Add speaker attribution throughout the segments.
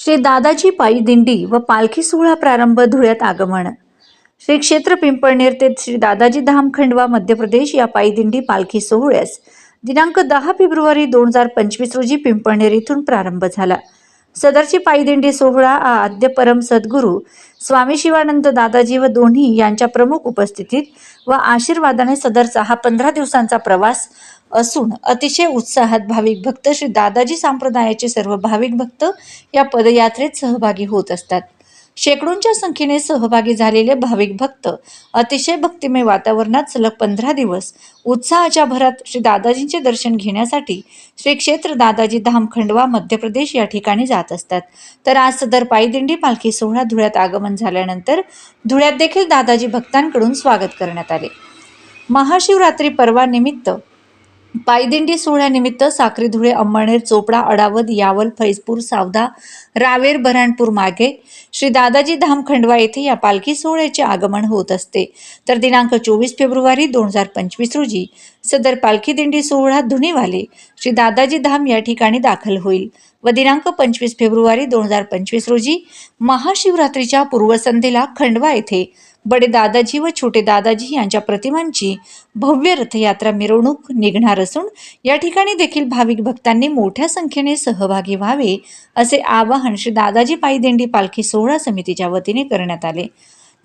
Speaker 1: श्री दादाजी पायी दिंडी व पालखी सोहळा प्रारंभ धुळ्यात आगमन. श्री क्षेत्र पिंपळनेर ते श्री दादाजी धाम खंडवा मध्य प्रदेश या पायी दिंडी पालखी सोहळ्यास दिनांक दहा फेब्रुवारी दोन हजार पंचवीस रोजी पिंपळनेर येथून प्रारंभ झाला. सदरची पायदिंडी सोहळा हा आद्य परम सद्गुरू स्वामी शिवानंद दादाजी व दोन्ही यांच्या प्रमुख उपस्थितीत व आशीर्वादाने सदरचा हा पंधरा दिवसांचा प्रवास असून अतिशय उत्साहात भाविक भक्त श्री दादाजी संप्रदायाचे सर्व भाविक भक्त या पदयात्रेत सहभागी होत असतात. शेकडोंच्या संख्येने सहभागी झालेले भाविक भक्त अतिशय भक्तिमय वातावरणात सलग पंधरा दिवस उत्साहाच्या भरात श्री दादाजींचे दर्शन घेण्यासाठी श्री क्षेत्र दादाजी धाम खंडवा मध्य प्रदेश या ठिकाणी जात असतात. तर आज सदर पायदिंडी पालखी सोहळा धुळ्यात आगमन झाल्यानंतर धुळ्यात देखील दादाजी भक्तांकडून स्वागत करण्यात आले. महाशिवरात्री पर्वानिमित्त पायदिंडी सोहळ्यानिमित्त साक्री धुळे अंमळनेर चोपडा अडावत यावल फैजपूर सावदा रावेर बऱ्हाणपूर मागे श्री दादाजी धाम खंडवा येथे या पालखी सोहळ्याचे आगमन होत असते. तर दिनांक चोवीस फेब्रुवारी दोन हजार पंचवीस रोजी सदर पालखी दिंडी सोहळा धुनीवाले श्री दादाजी धाम या ठिकाणी दाखल होईल. व दिनांक पंचवीस फेब्रुवारी दोन हजार पंचवीस रोजी महाशिवरात्रीच्या पूर्वसंध्येला खंडवा येथे बडे दादाजी व छोटे दादाजी यांच्या प्रतिमांची भव्य रथयात्रा मिरवणूक निघणार असून या ठिकाणी देखील भाविक भक्तांनी मोठ्या संख्येने सहभागी व्हावे असे आवाहन श्री दादाजी पायदिंडी पालखी सोहळा समितीच्या वतीने करण्यात आले.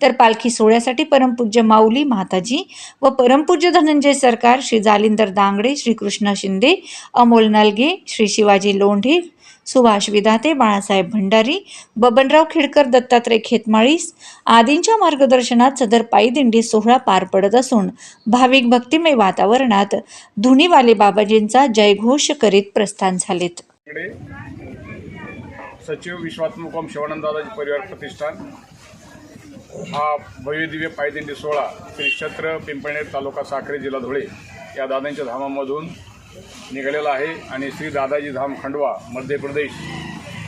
Speaker 1: तर पालखी सोहळ्यासाठी परमपूज्य माऊली माताजी व परमपूज्य धनंजय सरकार श्री जालिंदर दांगडे श्रीकृष्ण शिंदे अमोल नलगे श्री शिवाजी लोंढे सुभाष विधाते बाळासाहेब भंडारी बबनराव खेडकर दत्तात्रय खेतमाळीस आदींच्या मार्गदर्शनात सदर पायी दिंडी सोहळा पार पडत असून भाविक भक्तिमय वातावरणात धुनीवाले बाबाजींचा जयघोष करीत प्रस्थान झालेत.
Speaker 2: सचिव विश्वात्मकोम शिवानंददादाजी परिवार प्रतिष्ठान. हा भव्यदिव्य पायदिंडी सोहळा श्री क्षेत्र पिंपळनेर तालुका साखरे जिल्हा धुळे या दादांच्या धामामधून निघालेला आहे आणि श्री दादाजी धाम खंडवा मध्य प्रदेश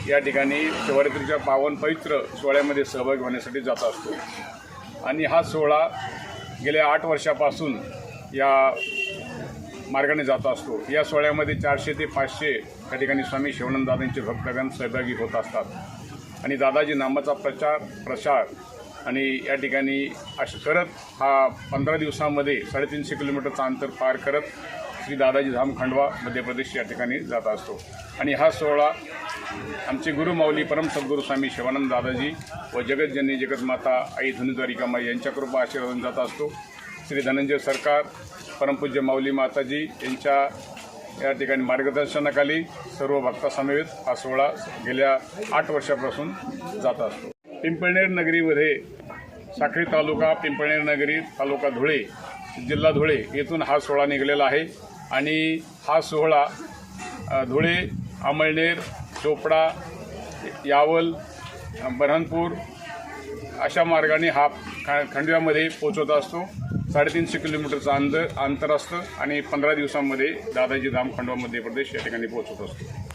Speaker 2: या ठिकाणी शिवरात्रीच्या पावन पवित्र सोहळ्यामध्ये सहभागी होण्यासाठी जात असतो. आणि हा सोहळा गेल्या आठ वर्षापासून या मार्गाने जात असतो. या सोहळ्यामध्ये चारशे ते पाचशे या ठिकाणी स्वामी शिवनंददादांचे भक्तगण सहभागी होत असतात. आणि दादाजी नामाचा प्रचार प्रसार आणि या ठिकाणी असं करत हा पंधरा दिवसामध्ये साडेतीनशे किलोमीटरचा अंतर पार करत श्री दादाजी धाम खंडवा मध्य प्रदेश या ठिकाणी जात असतो. आणि हा सोहळा आमचे गुरु माऊली परम सद्गुरू स्वामी शिवानंद दादाजी व जगतजननी जगतमाता आई धनुद्वारिकामा यांच्या कृपा आशीर्वादून जात असतो. श्री धनंजय सरकार परमपूज्य माऊली माताजी यांच्या या ठिकाणी मार्गदर्शनाखाली सर्व भक्तासमवेत हा सोहळा गेल्या आठ वर्षापासून जात असतो. पिंपळनेर नगरीमध्ये साखळी तालुका पिंपळनेर नगरी तालुका धुळे जिल्हा धुळे येथून हा सोहळा निघालेला आहे. आणि हा सोहळा धुळे अमळनेर चोपडा यावल बऱ्हाणपूर अशा मार्गाने हा ख खंडव्यामध्ये पोचवत असतो. साडेतीनशे किलोमीटरचं अंतर अंतर असतं आणि पंधरा दिवसांमध्ये दादाजी धाम खंडवा मध्य प्रदेश या ठिकाणी पोचवत असतो.